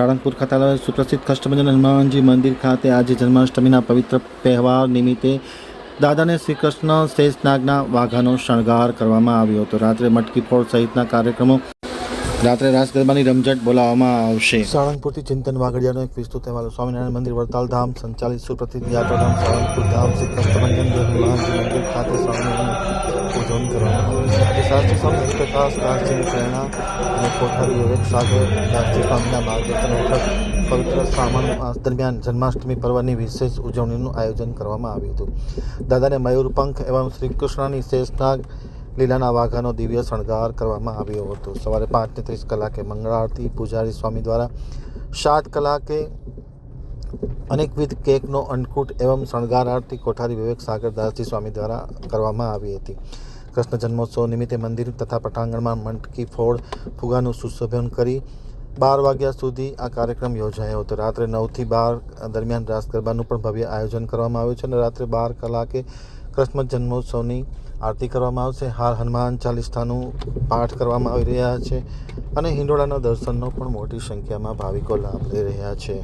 સાળંગપુર ખાતે આવેલ સુપ્રસિદ્ધ કષ્ટભંજન હનુમાનજી મંદિર ખાતે આજે જન્માષ્ટમીના પવિત્ર તહેવાર નિમિત્તે દાદાને શ્રી કૃષ્ણ શેષનાગના વાઘાનો શણગાર કરવામાં આવ્યો હતો. રાત્રે મટકી ફોડ સહિતના કાર્યક્રમો રાત્રે રાસ ગરબાની રમઝટ બોલાવવામાં આવશે. સાળંગપુરથી ચિંતન વાઘડિયાનો એક વિસ્તૃત તહેવાર સ્વામિનારાયણ મંદિર, વડતાલ ધામ, સંચાલિત સુપ્રસિદ્ધ યાત્રાધામ સાળંગપુર ધામ, શ્રી કષ્ટભંજન મંદિર ખાતે સ્વામિનારાયણ શાસ્ત્રી સ્વામી પ્રકાશ દાસજીની પ્રેરણા અને કોઠારી વિવેક સાગર દાસજી સ્વામીના માર્ગદર્શન હેઠળ પવિત્ર માસ દરમિયાન જન્માષ્ટમી પર્વની વિશેષ ઉજવણીનું આયોજન કરવામાં આવ્યું હતું. દાદાને મયુરપંખ એવં શ્રી કૃષ્ણની શેષનાગ લીલાના વાઘાનો દિવ્ય શણગાર કરવામાં આવ્યો હતો. સવારે પાંચને ત્રીસ કલાકે મંગળ આરતી, પૂજારી સ્વામી દ્વારા સાત કલાકે અનેકવિધ કેકનો અન્નકૂટ એવં શણગાર આરતી કોઠારી વિવેક સાગર દાસજી સ્વામી દ્વારા કરવામાં આવી હતી. કૃષ્ણ જન્મોત્સવ નિમિત્તે મંદિર તથા પટાંગણમાં મટકી ફોડ ફુગાનું સુશોભન કરી બાર વાગ્યા સુધી આ કાર્યક્રમ યોજાયો હતો. રાત્રે નવથી બાર દરમિયાન રાસ ગરબાનું પણ ભવ્ય આયોજન કરવામાં આવ્યું છે અને રાત્રે બાર કલાકે કૃષ્ણ જન્મોત્સવની આરતી કરવામાં આવશે. હાલ હનુમાન ચાલીસાનું પાઠ કરવામાં આવી રહ્યા છે અને હિંડોળાના દર્શનનો પણ મોટી સંખ્યામાં ભાવિકો લાભ લઈ રહ્યા છે.